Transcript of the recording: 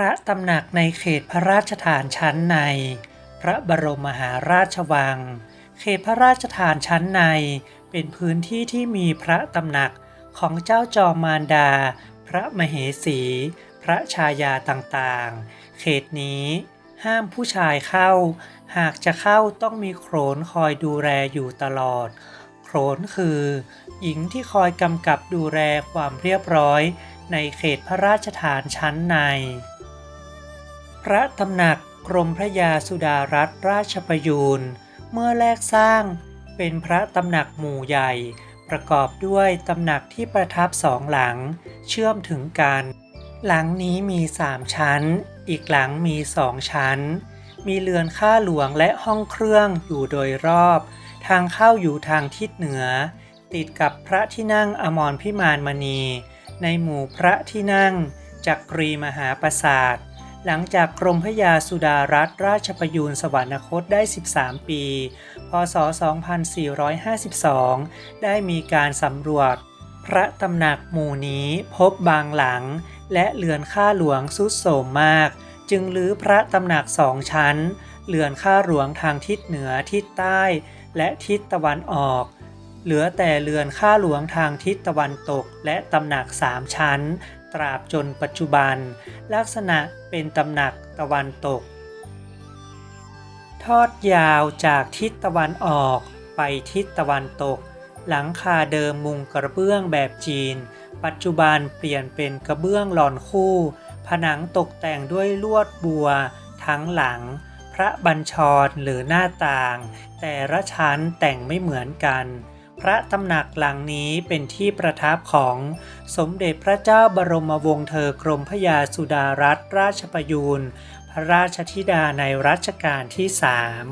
ระตำหนักในเขตพระราชฐานชั้นใน พระบรมมหาราชวัง เขตพระราชฐานชั้นใน เป็นพื้นที่ที่มีพระตำหนักของเจ้าจอมมารดา พระมเหสี พระชายาต่างๆ เขตนี้ห้ามผู้ชายเข้า หากจะเข้าต้องมีโขนคอยดูแลอยู่ตลอด โขนคือ หญิงที่คอยกำกับดูแลความเรียบร้อยในเขตพระราชฐานชั้นใน พระตำหนักกรมพระยาสุดารัตนราชประยูนเมื่อแรกสร้างเป็นพระตำหนักหมู่ใหญ่ ประกอบด้วยตำหนักที่ประทับสองหลัง เชื่อมถึงกัน หลังนี้มีสามชั้น อีกหลังมีสองชั้น มีเรือนข้าหลวงและห้องเครื่องอยู่โดยรอบ ทางเข้าอยู่ทางทิศเหนือ ติดกับพระที่นั่งอมรพิมานมณี ในหมู่พระที่นั่งจักรีมหาปราสาท หลังจากกรมพยาสุดารัตนราชประยูนสวรรคตได้ 13 ปี พศ 2452 ได้มีการสำรวจ พระตำหนักหมู่นี้พบบางหลัง และเรือนข้าหลวงสุดโสมมาก จึงลื้อพระตำหนักสองชั้น เรือนข้าหลวงทางทิศเหนือทิศใต้ และทิศตะวันออกเหลือแต่เรือนข้าหลวงทางทิศตะวันตกและตำหนักสามชั้น ตราบจนปัจจุบัน ลักษณะเป็นตำหนักตะวันตก ทอดยาวจากทิศตะวันออกไปทิศตะวันตก หลังคาเดิมมุงกระเบื้องแบบจีน ปัจจุบันเปลี่ยนเป็นกระเบื้องหลอนคู่ ผนังตกแต่งด้วยลวดบัว ทั้งหลัง พระบัญชรหรือหน้าต่าง แต่ละชั้นแต่งไม่เหมือนกัน พระตำหนักหลังนี้เป็นที่ประทับของสมเด็จพระเจ้าบรมวงศ์เธอกรมพระยาสุดารัตนราชประยูนพระราชธิดาในรัชกาลที่สาม